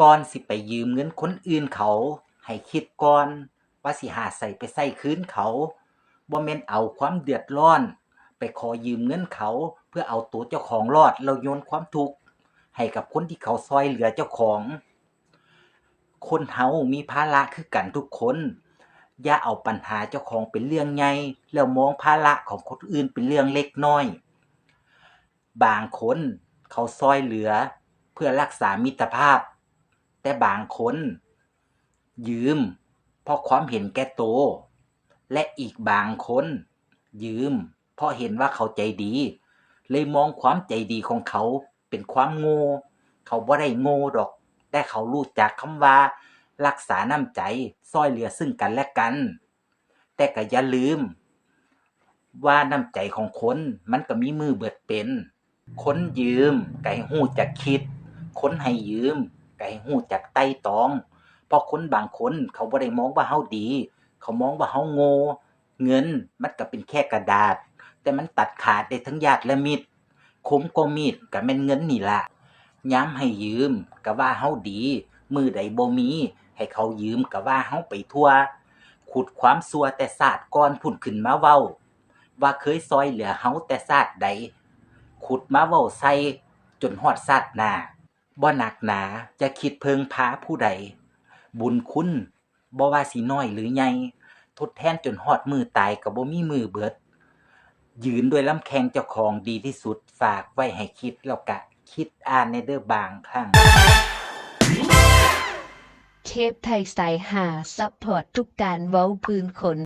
ก่อนสิไปยืมเงินคนอื่นเขา ให้คิดก่อนว่าสิหาใส่ไปใส่คืนเขาบ่แม่นเอาความเดือดร้อน ไปขอยืมเงินเขา เพื่อเอาตัวเจ้าของรอดแล้วโยนความทุกข์ให้กับคนที่เขาซอยเหลือเจ้าของ คนเฮามีภาระคือกันทุกคน อย่าเอาปัญหาเจ้าของเป็นเรื่องใหญ่แล้วมองภาระของคนอื่นเป็นเรื่องเล็กน้อย บางคนเขาซอยเหลือ เพื่อรักษามิตรภาพ แต่บางคน ยืม เพราะความเห็นแก่ตัวและอีกบางคน ยืม เพราะเห็นว่าเขาใจดี เลยมองความใจดีของเขาเป็นความโง่ เขาบ่ได้โง่ดอก แต่เขารู้จักคำว่า รักษาน้ำใจซอยเหลือซึ่งกันและกัน แต่ก็อย่าลืม ว่าน้ำใจของคนมันก็มีมือเบิดเป็นคนยืมไก็ให้ฮู้จักคิด คนให้ยืม ก็ให้ฮู้จักไต่ตอง เพราะคนบางคนเขาบ่ได้มองว่าเฮาดี เขามองว่าเฮาโง่ เงินมันก็เป็นแค่กระดาษ แต่มันตัดขาดได้ทั้งญาติและมิตรคมก็มีดก็แม่นเงินนี่ละย้ำให้ยืมก็ว่าเฮาดี มือใดบ่มี ให้เขายืมก็ว่าเฮาไปทั่ว ขุดความซัวแต่ศาสตร์ก่อนพุ่นขึ้นมาเว้า ว่าเคยซอยเหลือเฮาแต่ศาสตร์ใด ขุดมาเว้าใส่จนฮอดศาสตร์หน้า บ่หนักหนาจะคิดเพิงพาผู้ใด บุญคุณบ่ว่าสิน้อยหรือใหญ่ทดแทนจนฮอดมือตายก็บ่มีมือเบิด ยืนด้วยลำแข้งเจ้าของดีที่สุดฝากไว้ให้คิดแล้วกะ คิดอ่านในเด้อบางครั้งเทปไทยสายหาซัพพอร์ตทุกการเว้าพื้นคน